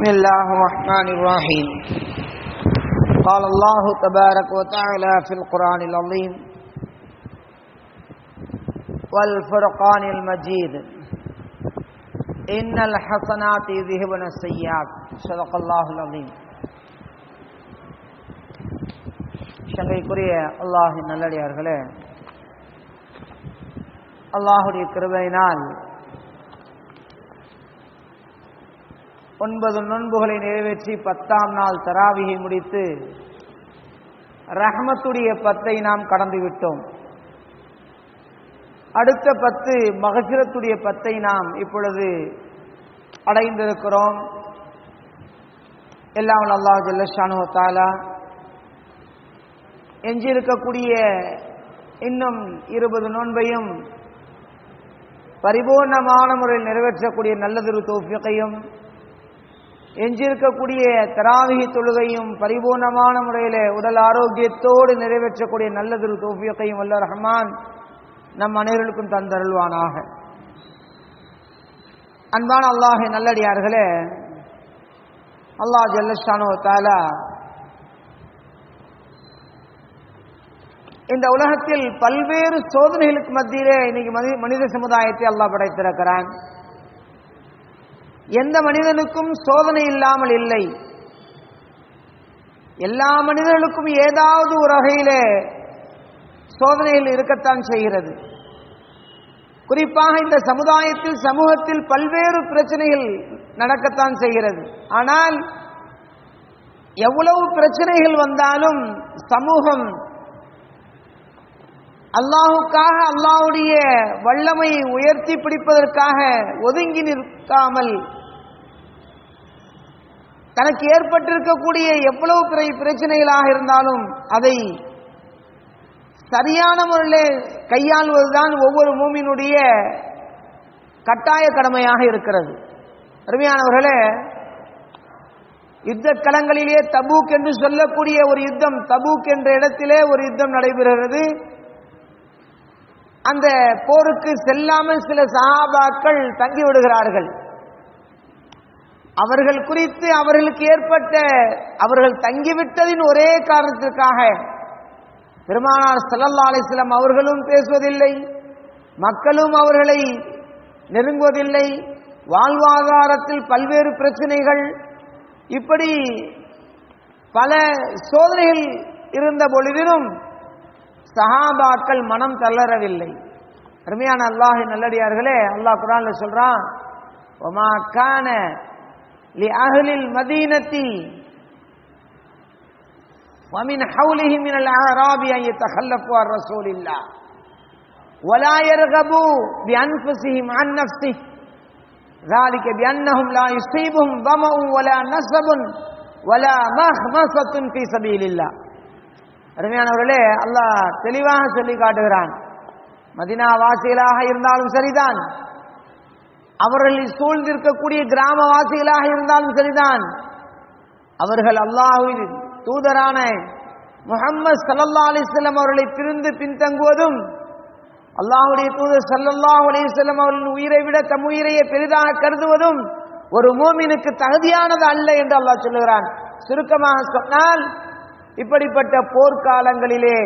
بسم الله الرحمن الرحيم قال الله تبارك وتعالى في القرآن العظيم والفرقان المجيد إن الحسنات يذهبن السيئات صدق الله العظيم சங்கைக்குரிய அல்லாஹின் நல்லடியார்களே அல்லாஹுடைய கிருபையினால் ஒன்பது நோன்புகளை நிறைவேற்றி பத்தாம் நாள் தராவியை முடித்து ரஹமத்துடைய பத்தை நாம் கடந்து விட்டோம். அடுத்த பத்து மகசிரத்துடைய பத்தை நாம் இப்பொழுது அடைந்திருக்கிறோம். எல்லாம் அல்லாஹ் ஜல்லஷானு தாலா எஞ்சியிருக்கக்கூடிய இன்னும் இருபது நோன்பையும் பரிபூர்ணமான முறையில் நிறைவேற்றக்கூடிய நல்லதொரு தோஃபியத்தையும் எஞ்சிருக்கக்கூடிய தராவிகி தொழுகையும் பரிபூர்ணமான முறையில் உடல் ஆரோக்கியத்தோடு நிறைவேற்றக்கூடிய நல்லதொரு தோஃபியத்தையும் வல்ல ரஹ்மான் நம் அனைவர்களுக்கும் தந்தருள்வானாக. அன்பான அல்லாஹே நல்லடியார்களே அல்லாஹ் ஜல்லஸ்தானோ தாலா இந்த உலகத்தில் பல்வேறு சோதனைகளுக்கு மத்தியிலே இன்னைக்கு மனித சமுதாயத்தை அல்லாஹ் படைத்திருக்கிறான். எந்த மனிதனுக்கும் சோதனை இல்லாமல் இல்லை. எல்லா மனிதர்களுக்கும் ஏதாவது ஒரு வகையிலே சோதனைகள் இருக்கத்தான் செய்கிறது. குறிப்பாக இந்த சமுதாயத்தில் சமூகத்தில் பல்வேறு பிரச்சனைகள் நடக்கத்தான் செய்கிறது. ஆனால் எவ்வளவு பிரச்சனைகள் வந்தாலும் சமூகம் அல்லாஹுக்காக அல்லாஹுடைய வல்லமையை உயர்த்தி பிடிப்பதற்காக ஒதுங்கி நிற்காமல் தனக்கு ஏற்பட்டிருக்கக்கூடிய எவ்வளவு பெரிய பிரச்சனைகளாக இருந்தாலும் அதை சரியான முறையில் கையாள்வதுதான் ஒவ்வொரு மூமினுடைய கட்டாய கடமையாக இருக்கிறது. அருமையானவர்களே யுத்த களங்களிலே தபூக் என்று சொல்லக்கூடிய ஒரு யுத்தம் தபூக் என்ற இடத்திலே ஒரு யுத்தம் நடைபெறுகிறது. அந்த போருக்கு செல்லாமல் சில சகாபாக்கள் தங்கி விடுகிறார்கள். அவர்கள் குறித்து அவர்களுக்கு ஏற்பட்ட அவர்கள் தங்கிவிட்டதின் ஒரே காரணத்திற்காக பெருமானார் சல்லல்லா அலிஸ்லாம் அவர்களும் பேசுவதில்லை மக்களும் அவர்களை நெருங்குவதில்லை வாழ்வாதாரத்தில் பல்வேறு பிரச்சனைகள். இப்படி பல சோதனைகள் இருந்த பொழுதிலும் சஹாபாக்கள் மனம் தளரவில்லை அருமையான அல்லாஹி நல்லடியார்களே அல்லாஹ் குரான்ல சொல்றான் ஒமா கான லி அஹ்லில் மதீனத்தி ومن حوله من الأعراب أن يتخلفوا عن رسول الله ولا يرغبوا بأنفسهم عن نفسه ذلك بأنهم لا يصيبهم ظمأ ولا نصب ولا مخمصة في سبيل الله அருமையானவர்களே அல்லாஹ் தெளிவாக சொல்லி காட்டுகிறான். மதினா வாசிகளாக இருந்தாலும் சரிதான். அவர்களில் சூழ்ந்திருக்கக்கூடிய கிராமவாசிகளாக இருந்தாலும் சரிதான். அவர்கள் அல்லாஹுவின் தூதரான முகம்மது சல்லல்லா அலிஸ்லம் அவர்களை பிரிந்து பின்தங்குவதும் அல்லாஹுடைய தூதர் சல்லல்லா அலிஸ்லம் அவர்களின் உயிரை விட தம் உயிரையே பெரிதாக கருதுவதும் ஒரு மோமினுக்கு தகுதியானது அல்ல என்று அல்லாஹ் சொல்லுகிறான். சுருக்கமாக சொன்னால் இப்படிப்பட்ட போர்க்காலங்களிலே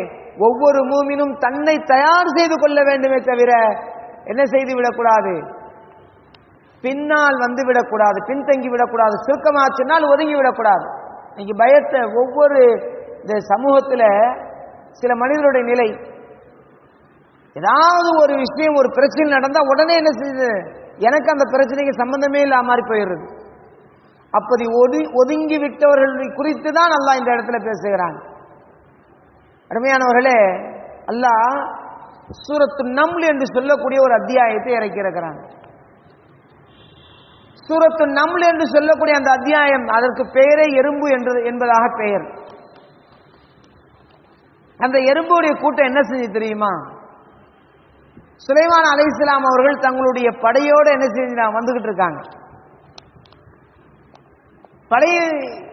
ஒவ்வொரு மூமினும் தன்னை தயார் செய்து கொள்ள வேண்டுமே தவிர என்ன செய்து விடக்கூடாது? பின்னால் வந்து விடக்கூடாது பின்தங்கி விடக்கூடாது சுருக்கமாக சொன்னால் ஒதுங்கி விடக்கூடாது. இன்னைக்கு பயத்தை ஒவ்வொரு இந்த சமூகத்தில் சில மனிதருடைய நிலை. ஏதாவது ஒரு விஷயம் ஒரு பிரச்சனை நடந்தால் உடனே என்ன செய்யுது எனக்கு அந்த பிரச்சனைக்கு சம்பந்தமே இல்லாமல் போயிடுறது. அப்படி ஒது ஒதுங்கி விட்டவர்கள் குறித்து தான் அல்லாஹ் இந்த இடத்துல பேசுகிறான். அருமையானவர்களே அல்லாஹ் சூரத்து நம்ல் என்று சொல்லக்கூடிய ஒரு அத்தியாயத்தை இறக்கியிருக்கிறான். சூரத்து நம்ல் என்று சொல்லக்கூடிய அந்த அத்தியாயம் அதற்கு பெயரே எறும்பு என்று என்பதாக பெயர். அந்த எறும்புடைய கூட்டம் என்ன செஞ்சு தெரியுமா? சுலைமான் அலை இஸ்லாம் அவர்கள் தங்களுடைய படையோடு என்ன செஞ்சு வந்துகிட்டு இருக்காங்க. படை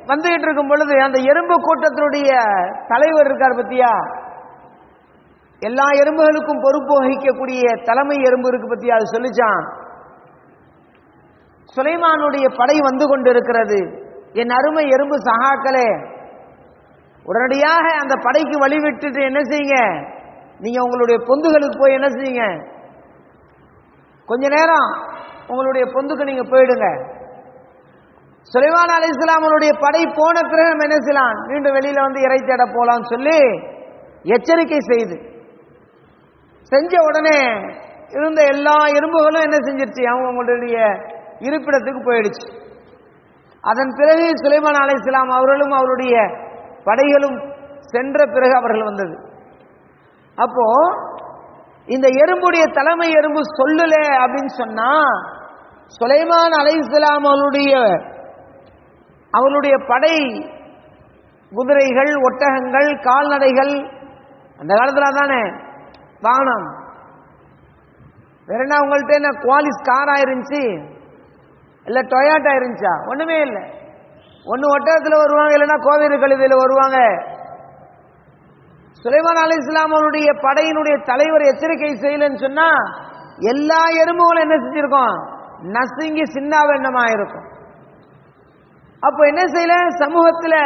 வந்துகிட்டு இருக்கும் பொழுது அந்த எறும்பு கூட்டத்தினுடைய தலைவர் இருக்கார் பத்தியா? எல்லா எறும்புகளுக்கும் பொறுப்பு வகிக்கக்கூடிய தலைமை எறும்பு இருக்கு பத்தியா? அது சொல்லிச்சான். சுலைமானுடைய படை வந்து கொண்டிருக்கிறது. என் அருமை எறும்பு சகாக்களே உடனடியாக அந்த படைக்கு வழி விட்டுட்டு என்ன செய்யுங்க? நீங்க உங்களுடைய பொந்துகளுக்கு போய் என்ன செய்யுங்க? கொஞ்ச நேரம் உங்களுடைய பொந்துக்கு நீங்க போயிடுங்க. சுலைமான் அலி இஸ்லாமனுடைய படை போன பிறகு நம்ம என்ன செய்யலாம்? மீண்டும் வெளியில வந்து இறை தேட போலாம்னு சொல்லி எச்சரிக்கை செய்து செஞ்ச உடனே இருந்த எல்லா எறும்புகளும் என்ன செஞ்சிருச்சு? அவங்க அவங்களுடைய இருப்பிடத்துக்கு போயிடுச்சு. அதன் பிறகு சுலைமான் அலை இஸ்லாம் அவர்களும் அவருடைய படைகளும் சென்ற பிறகு அவர்கள் வந்தது. அப்போ இந்த எறும்புடைய தலைமை எறும்பு சொல்லல அப்படின்னு சொன்னா சுலைமான் அலை இஸ்லாம் அவருடைய அவருடைய படை குதிரைகள் ஒட்டகங்கள் கால்நடைகள் அந்த காலத்தில் தானே? வாகனம் வேற என்ன உங்கள்ட்ட என்ன குவாலிஸ் காராக இருந்துச்சு இல்லை டொயாட்டா இருந்துச்சா? ஒன்றுமே இல்லை. ஒன்று ஒட்டகத்தில் வருவாங்க இல்லைன்னா கோவேறு கழுதையில வருவாங்க. சுலைமான் அலி இஸ்லாமனுடைய படையினுடைய தலைவர் எச்சரிக்கை செய்யலன்னு சொன்னா எல்லா எறும்புகளும் என்ன செஞ்சிருக்கோம்? நசுங்கி சின்னாவெண்ணமா இருக்கும் அப்ப என்ன செய்யல? சமூகத்தில்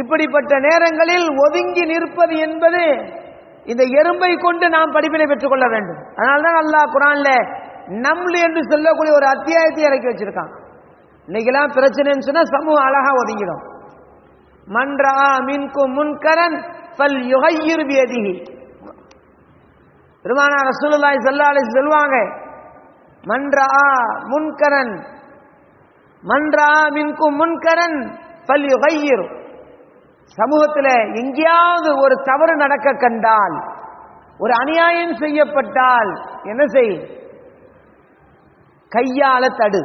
இப்படிப்பட்ட நேரங்களில் ஒதுங்கி நிற்பது என்பது இந்த எறும்பை கொண்டு நாம் படிப்பினை பெற்றுக் கொள்ள வேண்டும். அதனால்தான் அல்லாஹ் குரான்ல நம்லு என்று சொல்லக்கூடிய ஒரு அத்தியாயத்தை இறக்கி வச்சிருக்கான். இன்னைக்கெல்லாம் பிரச்சனைன்னு சொன்னா சமூகம் அழகா ஒதுங்கிடும். மன்றா மின்கு முன்கரன் பல் யுகையிர் வியதிகி பெருமானார் ரசூலுல்லாஹி ஸல்லல்லாஹு அலைஹி சொல்லுவாங்க மன்றா முன்கரன் மன்றா மின்கு முன்கரன் பல் யுகையிர் சமூகத்தில் எங்கேயாவது ஒரு தவறு நடக்க கண்டால் ஒரு அநியாயம் செய்யப்பட்டால் என்ன செய்? கையால தடு.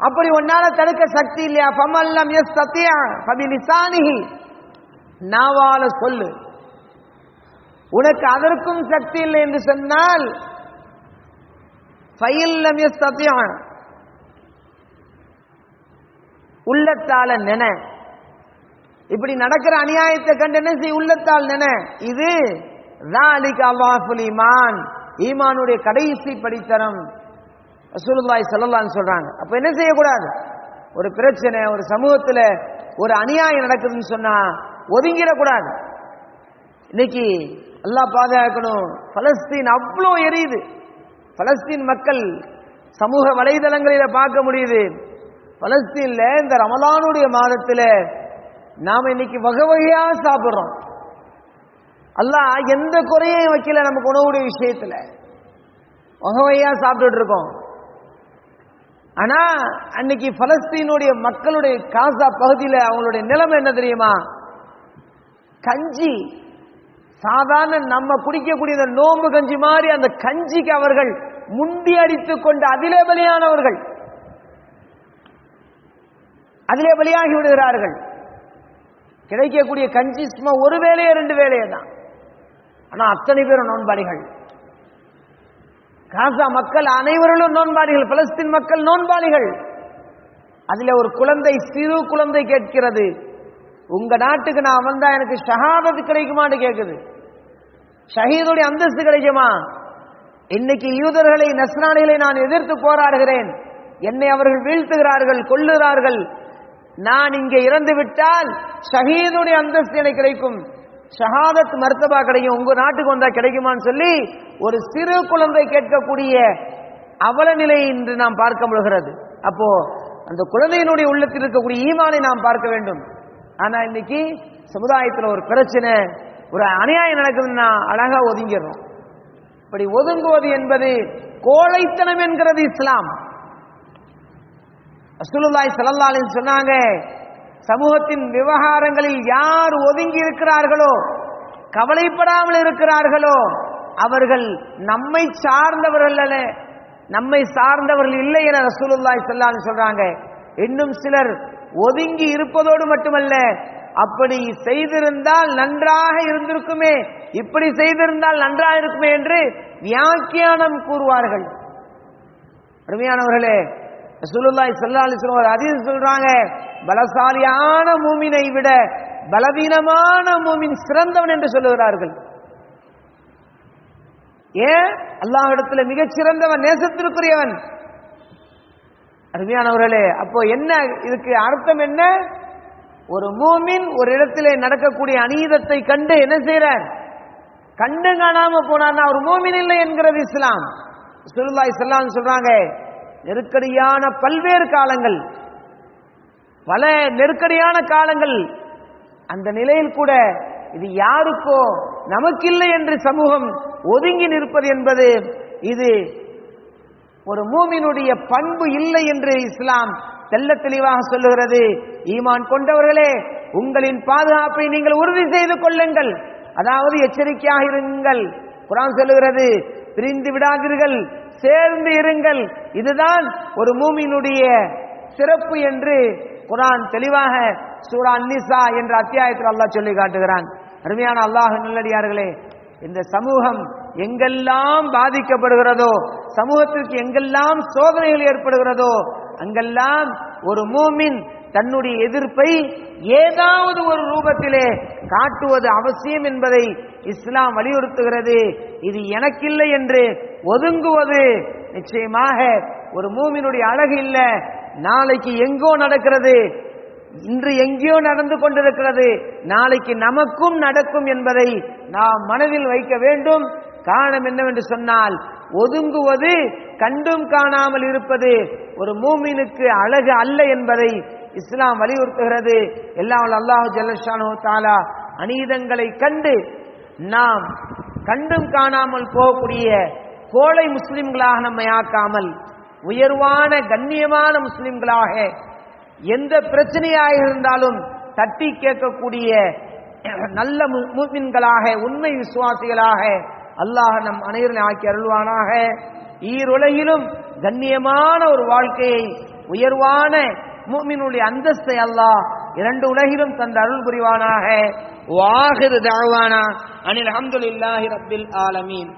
அப்படி உன்னால தடுக்க சக்தி இல்லையா? பமல்லம் எஸ் சத்தியா பபிலிசானிஹி நாவால சொல்லு. உனக்கு அதற்கும் சக்தி இல்லை என்று சொன்னால் ஃபைல்லம் சத்தியம் உள்ளத்தால நின. இப்படி நடக்கிற அநியாயத்தை கண்டு என்ன செய் உள்ளத்தால் நின. இது ஈமான். ஈமானுடைய கடைசி படித்தரம். ரசூலுல்லாய் சொல்லலாம்னு சொல்றாங்க. அப்ப என்ன செய்யக்கூடாது? ஒரு பிரச்சனை ஒரு சமூகத்துல ஒரு அநியாயம் நடக்குதுன்னு சொன்னா ஒதுங்கிடக்கூடாது. இன்னைக்கு எல்லாம் பாதுகாக்கணும். பலஸ்தீன் அவ்வளோ எரியுது. பலஸ்தீன் மக்கள் சமூக வலைதளங்களில பார்க்க முடியுது. பலஸ்தீன்ல இந்த ரமலானுடைய மாதத்துல நாம இன்னைக்கு வகை வகையா சாப்பிடுறோம். அல்ல எந்த குறையும் வைக்கல நமக்கு உணவுடைய விஷயத்துல. வகை வகையா சாப்பிட்டுட்டு இருக்கோம். ஆனா அன்னைக்கு பலஸ்தீனுடைய மக்களுடைய காசா பகுதியில் அவங்களுடைய நிலைமை என்ன தெரியுமா? கஞ்சி. சாதாரண நம்ம குடிக்கக்கூடிய இந்த நோம்பு கஞ்சி மாதிரி அந்த கஞ்சிக்கு அவர்கள் முண்டி அடித்துக் கொண்டு அதிலே பலியானவர்கள். அதிலே பலியாகி விடுகிறார்கள். கிடைக்கக்கூடிய கஞ்சி சும்மா ஒரு வேலையே ரெண்டு வேலையே தான். ஆனா அத்தனை பேரும் நோன்பாளிகள். காசா மக்கள் அனைவர்களும் நோன்பாளிகள். பலஸ்தீன் மக்கள் நோன்பாளிகள். அதுல ஒரு குழந்தை சிறு குழந்தை கேட்கிறது. உங்க நாட்டுக்கு நான் வந்தா எனக்கு ஷஹாதத்து கிடைக்குமான்னு கேட்குது ஷஹீதுடைய அந்தஸ்து கிடைக்குமா? இன்னைக்கு யூதர்களை நஸ்ரானிகளை நான் எதிர்த்து போராடுகிறேன். என்னை அவர்கள் வீழ்த்துகிறார்கள் கொல்லுகிறார்கள். நான் இங்கே இறந்து விட்டால் ஷஹீதுடைய அந்தஸ்து எனக்கு கிடைக்கும். ஷஹாதத் மர்த்தபா கிடைக்கும். உங்க நாட்டுக்கு வந்தா கிடைக்குமான்னு சொல்லி ஒரு சிறு குழந்தை கேட்கக்கூடிய அவல நிலை இன்று நாம் பார்க்க முடிகிறது அப்போ அந்த குழந்தையினுடைய உள்ளத்தில் இருக்கக்கூடிய ஈமானை நாம் பார்க்க வேண்டும். ஆனா இன்னைக்கு சமுதாயத்தில் ஒரு பிரச்சனை. ஒரு அநியாயம் நடக்குதுன்னா அழகா ஒதுங்கிடுறோம். இப்படி ஒதுங்குவது என்பது கோழைத்தனம் என்கிறது இஸ்லாம். அசுலுல்லாய் ஸல்லல்லாஹு சொன்னாங்க சமூகத்தின் விவகாரங்களில் யார் ஒதுங்கி இருக்கிறார்களோ கவலைப்படாமல் இருக்கிறார்களோ அவர்கள் நம்மை சார்ந்தவர்கள் அல்ல நம்மை சார்ந்தவர்கள் இல்லை என ரசூலுல்லாய் சொல்லான்னு சொல்றாங்க. இன்னும் சிலர் ஒதுங்கி இருப்பதோடு மட்டுமல்ல அப்படி செய்திருந்தால் நன்றாக இருந்திருக்குமே. இப்படி செய்திருந்தால் நன்றாக இருக்குமே என்று வியாக்கியானம் கூறுவார்கள். அருமையானவர்களே ரசூலுல்லாஹி ஸல்லல்லாஹு அலைஹி வஸல்லம் ஒரு சொல்றாங்க பலசாலியான மூமினை விட பலவீனமான மூமின் சிறந்தவன் என்று சொல்லுகிறார்கள். ஏன்? அல்லாஹிடத்தில் மிகச் சிறந்தவன் நேசத்திற்குரியவன். அருமையானவர்களே அப்போ என்ன இதுக்கு அர்த்தம் என்ன? ஒரு மூமின் ஒரு இடத்திலே நடக்கக்கூடிய அநீதத்தை கண்டு என்ன செய்யறார் கண்டு காணாம போனார்னா ஒரு மூமின் இல்லை என்கிறது இஸ்லாம். சுல்லாய் இஸ்லாம் சொல்றாங்க நெருக்கடியான பல்வேறு காலங்கள் பல நெருக்கடியான காலங்கள் அந்த நிலையில் கூட இது யாருக்கோ நமக்கில்லை என்று சமூகம் ஒதுங்கி நிற்பது என்பது இது ஒரு மூமினுடைய பண்பு இல்லை என்று இஸ்லாம் தெல்ல தெளிவாக சொல்லுகிறது. ஈமான் கொண்டவர்களே உங்களின் பாதுகாப்பை நீங்கள் உறுதி செய்து கொள்ளுங்கள். அதாவது எச்சரிக்கையாக இருங்கள். குரான் சொல்லுகிறது பிரிந்து விடாதீர்கள் சேர்ந்து இருங்கள். இதுதான் ஒரு மூமினுடைய சிறப்பு என்று குரான் தெளிவாக சூரா நிசா என்ற அத்தியாயத்தில் அல்லாஹ் சொல்லி காட்டுகிறான். அருமையான அல்லாஹ் நல்லடியார்களே இந்த சமூகம் எங்கெல்லாம் பாதிக்கப்படுகிறதோ சமூகத்திற்கு எங்கெல்லாம் சோதனைகள் ஏற்படுகிறதோ அங்கெல்லாம் ஒரு மூமின் தன்னுடைய எதிர்ப்பை ஏதாவது ஒரு ரூபத்திலே காட்டுவது அவசியம் என்பதை இஸ்லாம் வலியுறுத்துகிறது. இது எனக்கில்லை என்று ஒதுங்குவது நிச்சயமாக ஒரு மூமினுடைய அழகு இல்லை. நாளைக்கு எங்கோ நடக்கிறது இன்று எங்கேயோ நடந்து கொண்டிருக்கிறது நாளைக்கு நமக்கும் நடக்கும் என்பதை நாம் மனதில் வைக்க வேண்டும். காரணம் என்னவென்று சொன்னால் ஒதுங்குவது கண்டும் காணாமல் இருப்பது ஒரு மூமினுக்கு அழகு அல்ல என்பதை இஸ்லாம் வலியுறுத்துகிறது. எல்லாம் அல்லாஹு ஜல்லஷானு தாலா அநீதங்களை கண்டு நாம் கண்டும் காணாமல் போகக்கூடிய கோழை முஸ்லிம்களாக நம்மை ஆக்காமல் உயர்வான கண்ணியமான முஸ்லிம்களாக எந்த பிரச்சனையாக இருந்தாலும் தட்டி கேட்கக்கூடிய நல்ல மூமின்களாக உண்மை விசுவாசிகளாக அல்லாஹ் நம் அனைவரும் ஆக்கி அருள்வானாக. ஈருலகிலும் கண்ணியமான ஒரு வாழ்க்கையை உயர்வான மூமினுடைய அந்தஸ்தை அல்லாஹ் இரண்டு உலகிலும் தந்த அருள் புரிவானாக. வாஹிரு தாழ்வானா அனில் அஹமதுல்லாஹி ரப்பில் ஆலமீன்.